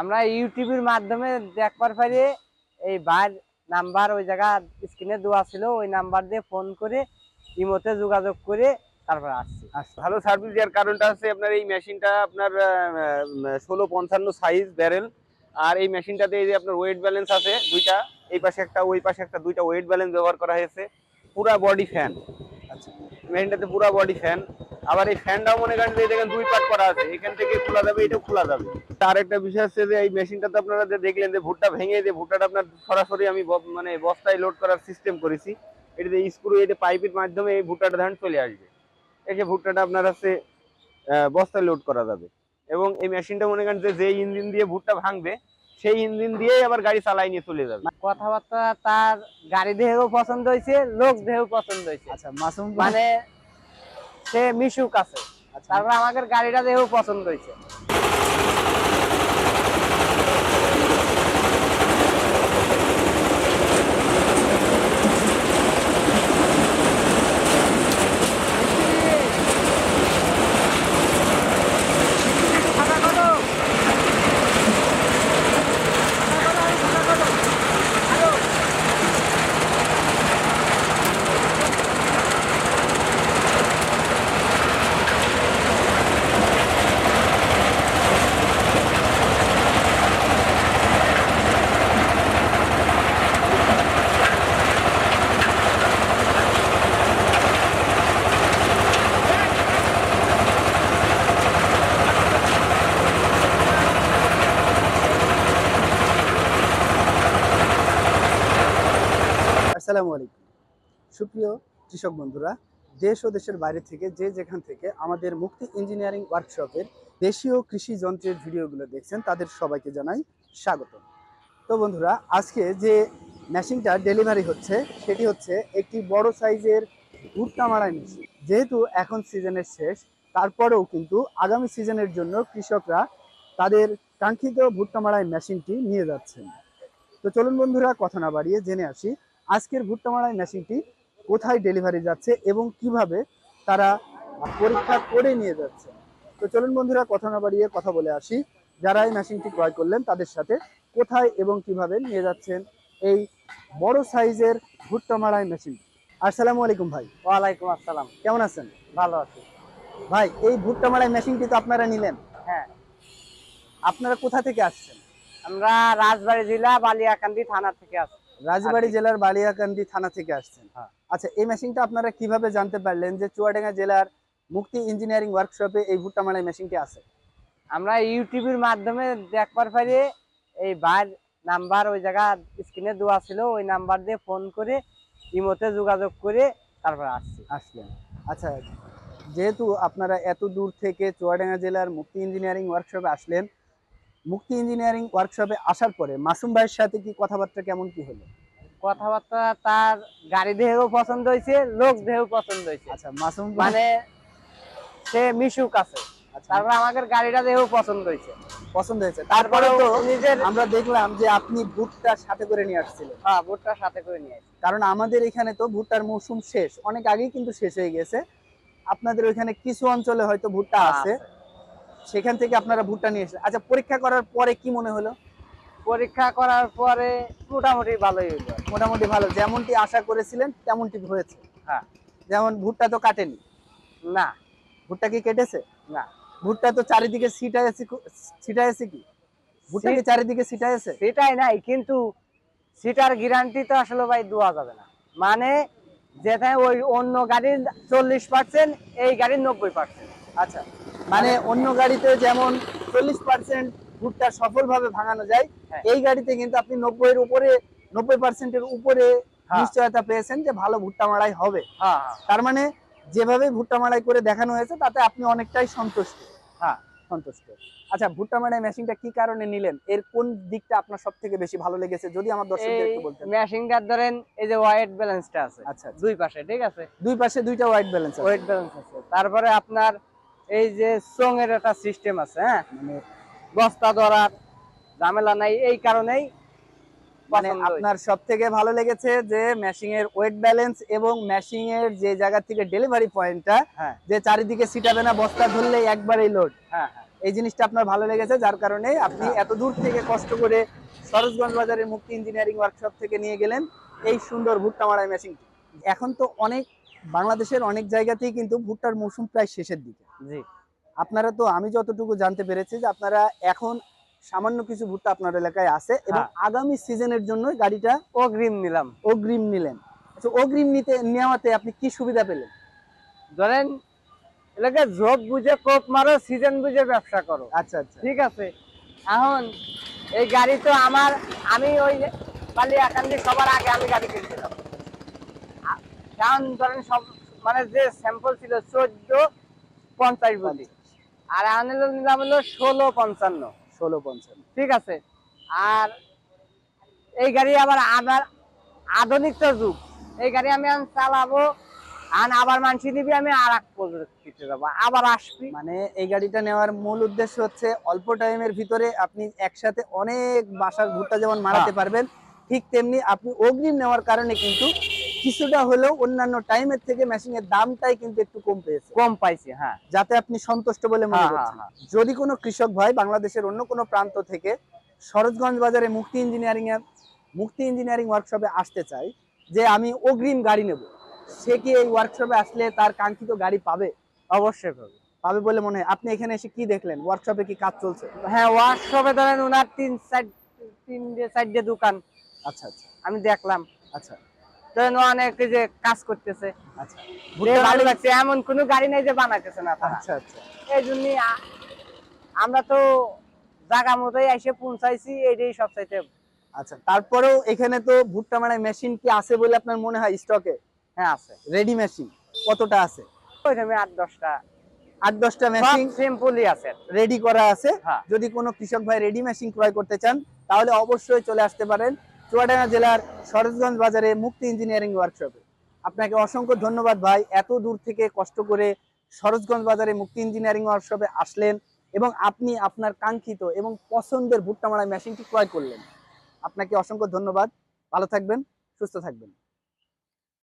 আমরা ইউটিউবের মাধ্যমে দেখবার পারি, এই ভাইয়ের নাম্বার ওই জায়গা স্ক্রিনে দেওয়া ছিল, ওই নাম্বার দিয়ে ফোন করে ইমোতে যোগাযোগ করে তারপর আসছি। আচ্ছা ভালো সার্ভিস দেওয়ার কারণটা হচ্ছে আপনার এই মেশিনটা আপনার ষোলো পঞ্চান্ন সাইজ ব্যারেল আর এই মেশিনটাতে এই যে আপনার ওয়েট ব্যালেন্স আছে দুইটা, এই পাশে একটা, ওই পাশে একটা, দুইটা ওয়েট ব্যালেন্স ব্যবহার করা হয়েছে, পুরা বডি ফ্যান বডি ফ্যান আবার এই ফ্যানটাও মনে করেন যে দেখেন দুই করা আছে। এখান থেকে খোলা যাবে খোলা যাবে। আর একটা বিষয় হচ্ছে যে এই মেশিনটাতে আপনারা যে দেখলেন যে ভুট্টা ভেঙে যে ভুট্টাটা আপনার সরাসরি আমি মানে বস্তায় লোড করার সিস্টেম করেছি। এটাতে স্ক্রু এটা পাইপের মাধ্যমে এই ভুট্টাটা ধান চলে আসবে। এসে ভুট্টাটা আপনার হচ্ছে বস্তায় লোড করা যাবে। এবং এই মেশিনটা মনে করেন যে যে ইঞ্জিন দিয়ে ভুট্টা ভাঙবে সেই ইঞ্জিন দিয়েই আবার গাড়ি চালাই নিয়ে চলে যাবে। কথাবার্তা তার গাড়ি দেহেও পছন্দ হয়েছে লোক দেহেও পছন্দ হয়েছে। আচ্ছা মাসুম মানে সে মিশুক আছে। আচ্ছা। তারপর আমাদের গাড়িটা দেহেও পছন্দ হয়েছে। আসসালামু আলাইকুম। সুপ্রিয় কৃষক বন্ধুরা, দেশ ও দেশের বাইরে থেকে যে যেখান থেকে আমাদের মুক্তি ইঞ্জিনিয়ারিং ওয়ার্কশপের দেশীয় কৃষি যন্ত্রের ভিডিওগুলো দেখছেন, তাদের সবাইকে জানাই স্বাগত। তো বন্ধুরা, আজকে যে মেশিনটা ডেলিভারি হচ্ছে, সেটি হচ্ছে একটি বড় সাইজের ভুট্টা মারাই মেশিন। যেহেতু এখন সিজনের শেষ, তারপরেও কিন্তু আগামী সিজনের জন্য কৃষকরা তাদের কাঙ্ক্ষিত ভুট্টা মারাই মেশিনটি নিয়ে যাচ্ছেন। তো চলুন বন্ধুরা, কথা না বাড়িয়ে জেনে আসি আজকের ভুট্টা মারাই মেশিনটি কোথায় ডেলিভারি যাচ্ছে এবং কীভাবে তারা পরীক্ষা করে নিয়ে যাচ্ছে? তো চলুন বন্ধুরা কথা না বাড়িয়ে কথা বলে আসি। যারা এই মেশিনটি ক্রয় করলেন তাদের সাথে কোথায় এবং কীভাবে নিয়ে যাচ্ছেন এই বড় সাইজের ভুট্টা মারাই মেশিন। আসসালামু আলাইকুম ভাই। ওয়ালাইকুম আসসালাম। কেমন আছেন? ভালো আছি। ভাই এই ভুট্টা মারাই মেশিনটি তো আপনারা নিলেন। হ্যাঁ। আপনারা কোথা থেকে আসছেন? আমরা রাজবাড়ী জেলা বালিয়াকান্দি থানা থেকে আসছি। রাজবাড়ী জেলার বালিয়াকান্দি থানা থেকে আসছেন। হ্যাঁ। আচ্ছা এই মেশিনটা আপনারা কীভাবে জানতে পারলেন যে চুয়াডাঙ্গা জেলার মুক্তি ইঞ্জিনিয়ারিং ওয়ার্কশপে এই ভুট্টা মারাই মেশিনটি আছে? আমরা ইউটিউবের মাধ্যমে দেখবার পারি এই ভাইয়ের নাম্বার ওই জায়গা স্ক্রিনে দেওয়া ছিল ওই নাম্বার দিয়ে ফোন করে ইমোতে যোগাযোগ করে তারপর আসছি। আসলেন। আচ্ছা যেহেতু আপনারা এত দূর থেকে চুয়াডাঙ্গা জেলার মুক্তি ইঞ্জিনিয়ারিং ওয়ার্কশপে আসলেন মুক্তি ইঞ্জিনিয়ারিং ওয়ার্কশপে আসার পরে মাসুম ভাইয়ের সাথে কি কথাবার্তা কেমন কি হলো? কথাবার্তা তার গাড়ি দেহেও পছন্দ হয়েছে লোক দেহেও পছন্দ হয়েছে। আচ্ছা মাসুম মানে সে মিশুক আছে। আচ্ছা, তারপর আমাদের গাড়িটা দেহেও পছন্দ হয়েছে। পছন্দ হয়েছে। তারপরে তারপরে তো নিজের আমরা দেখলাম যে আপনি ভুট্টা সাথে করে নিয়ে আসছিলেন। হ্যাঁ ভুট্টা সাথে করে নিয়ে আসছি। কারণ আমাদের এখানে তো ভুট্টার মৌসুম শেষ। অনেক আগেই কিন্তু শেষ হয়ে গেছে। আপনাদের ওইখানে কিছু অঞ্চলে হয়তো ভুট্টা আছে। সেখান থেকে আপনারা ভুট্টা নিয়ে এসেছেন। আচ্ছা পরীক্ষা করার পরে কি মনে হলো? পরীক্ষা করার পরে মোটামুটি ভালোই হইল মোটামুটি ভালো। যেমনটি আশা করেছিলেন তেমনটি হয়েছে। হ্যাঁ। যেমন ভুট্টা তো কাটেনি। না। ভুট্টা কি কেটেছে? না। ভুট্টা তো চারিদিকে ছিটাইছে ছিটাইছে কি ভুট্টা কি চারিদিকে ছিটাইছে সেটাই নাই কিন্তু সিটার গ্যারান্টি তো আসলে ভাই দেওয়া যাবে না। মানে যেটা ওই অন্য গাড়ির চল্লিশ পার্সেন্ট এই গাড়ির নব্বই পার্সেন্ট আচ্ছা। মানে অন্য গাড়িতে যেমন চল্লিশ পার্সেন্ট ভুট্টা সফলভাবে ভাঙানো যায় হ্যাঁ। এই গাড়িতে কিন্তু আপনি নব্বই এর উপরে নব্বই পার্সেন্টের উপরে হ্যাঁ। নিশ্চয়তা পেয়েছেন যে ভালো ভুট্টা মারাই হবে। হ্যাঁ তার মানে যেভাবে ভুট্টা মারাই করে দেখানো হয়েছে তাতে আপনি অনেকটাই সন্তুষ্ট। হ্যাঁ। সন্তুষ্ট। আচ্ছা ভুট্টা মারাই মেশিনটা কি কারণে নিলেন? এর কোন দিকটা আপনার সব থেকে বেশি ভালো লেগেছে? যদি আমার দর্শকদের একটু বলতেন। মেশিনটার ধরেন এই যে ওয়াইট ব্যালেন্সটা আছে আচ্ছা আচ্ছা। দুই পাশে ঠিক আছে? দুই পাশে দুইটা হোয়াইট ব্যালেন্স আছে। ওয়েট ব্যালেন্স আছে। তারপরে আপনার এই যে সঙ্গের একটা সিস্টেম আছে হ্যাঁ? মানে বস্তা ধরার ঝামেলা নাই এই কারণেই মানে আপনার সব থেকে ভালো লেগেছে যে ম্যাশিং এর ওয়েট ব্যালেন্স এবং ম্যাশিং এর যে জায়গা থেকে ডেলিভারি পয়েন্টটা হ্যাঁ। যে চারিদিকে সিটাবে না বস্তা ধরলেই একবারেই লোড হ্যাঁ হ্যাঁ। এই জিনিসটা আপনার ভালো লেগেছে যার কারণে আপনি হ্যাঁ। এত দূর থেকে কষ্ট করে সরোজগঞ্জ বাজারের মুক্তি ইঞ্জিনিয়ারিং ওয়ার্কশপ থেকে নিয়ে গেলেন এই সুন্দর ভুট্টা মারাই মেশিনটি এখন তো অনেক বাংলাদেশের অনেক জায়গাতেই কিন্তু ভুট্টার মৌসুম প্রায় শেষের দিকে। জি। আপনারা তো আমি যতটুকু জানতে পেরেছি যে আপনারা এখন সামান্য কিছু ভুট্টা আপনার এলাকায় আছে এবং হ্যাঁ। আগামী সিজনের জন্য গাড়িটা অগ্রিম নিলাম। অগ্রিম নিলেন। আচ্ছা অগ্রিম নিতে নেওয়াতে আপনি কি সুবিধা পেলেন? ধরেন এলাকায় জব বুঝে কোপ মারো সিজন বুঝে ব্যবসা করো। আচ্ছা আচ্ছা। ঠিক আছে? এখন এই গাড়ি তো আমার আমি ওই পালি একান্দি সবার আগে আমি গাড়ি কিনছিলাম। কারণ ধরেন সব মানে যে স্যাম্পল ছিল চোদ্দ পঞ্চাশ বলি। আর এখন নিলাম হলো ষোলো পঞ্চান্ন। ষোলো পঞ্চান্ন। ঠিক আছে? আর এই গাড়ি আবার আবার আধুনিক তো যুগ। এই গাড়ি আমি চালাবো আর আবার মানসি নিবি আমি আর এক পদ্ধতিতে যাব আবার আসবি। মানে এই গাড়িটা নেওয়ার মূল উদ্দেশ্য হচ্ছে অল্প টাইমের ভিতরে আপনি একসাথে অনেক বাসার ভুট্টা যেমন মারাতে হ্যাঁ। পারবেন ঠিক তেমনি আপনি অগ্রিম নেওয়ার কারণে কিন্তু কিছুটা হলেও অন্যান্য টাইমের থেকে মেশিনের দামটাই কিন্তু একটু কম পেয়েছে। কম পাইছি হ্যাঁ। যাতে আপনি সন্তুষ্ট বলে মনে হ্যাঁ, করছেন। হ্যাঁ, যদি কোনো কৃষক ভাই বাংলাদেশের অন্য কোনো প্রান্ত থেকে সরোজগঞ্জ বাজারে মুক্তি ইঞ্জিনিয়ারিং এর মুক্তি ইঞ্জিনিয়ারিং ওয়ার্কশপে আসতে চাই যে আমি অগ্রিম গাড়ি নেব সে কি এই ওয়ার্কশপে আসলে তার কাঙ্ক্ষিত গাড়ি পাবে? অবশ্যই পাবে। পাবে বলে মনে হয়। আপনি এখানে এসে কি দেখলেন? ওয়ার্কশপে কি কাজ চলছে? হ্যাঁ ওয়ার্কশপে ধরেন ওনার তিন চার তিনটে চারটে দোকান। আচ্ছা আচ্ছা। আমি দেখলাম। আচ্ছা। ধরেন অনেক যে কাজ করতেছে। আচ্ছা। ভালো লাগছে এমন কোনো গাড়ি নেই যে বানাইতেছে না আচ্ছা আচ্ছা। এই জন্য আমরা তো জায়গা মতোই এসে পৌঁছাইছি চাইতে আচ্ছা তারপরেও এখানে তো ভুট্টা মারাই মেশিন কি আছে বলে আপনার মনে হয় স্টকে হ্যাঁ আছে। রেডি মেশিন কতটা আছে? আট দশটা। আট দশটা মেশিন সিম্পলই আছে। রেডি করা আছে। হ্যাঁ। যদি কোনো কৃষক ভাই রেডি মেশিন ক্রয় করতে চান তাহলে অবশ্যই চলে আসতে পারেন। চুয়াডাঙ্গা জেলার সরোজগঞ্জ বাজারে মুক্তি ইঞ্জিনিয়ারিং ওয়ার্কশপে আপনাকে অসংখ্য ধন্যবাদ ভাই, এত দূর থেকে কষ্ট করে সরোজগঞ্জ বাজারে মুক্তি ইঞ্জিনিয়ারিং ওয়ার্কশপে আসলেন এবং আপনি আপনার কাঙ্ক্ষিত এবং পছন্দের ভুট্টা মারা মেশিনটি ক্রয় করলেন। আপনাকে অসংখ্য ধন্যবাদ, ভালো থাকবেন, সুস্থ থাকবেন।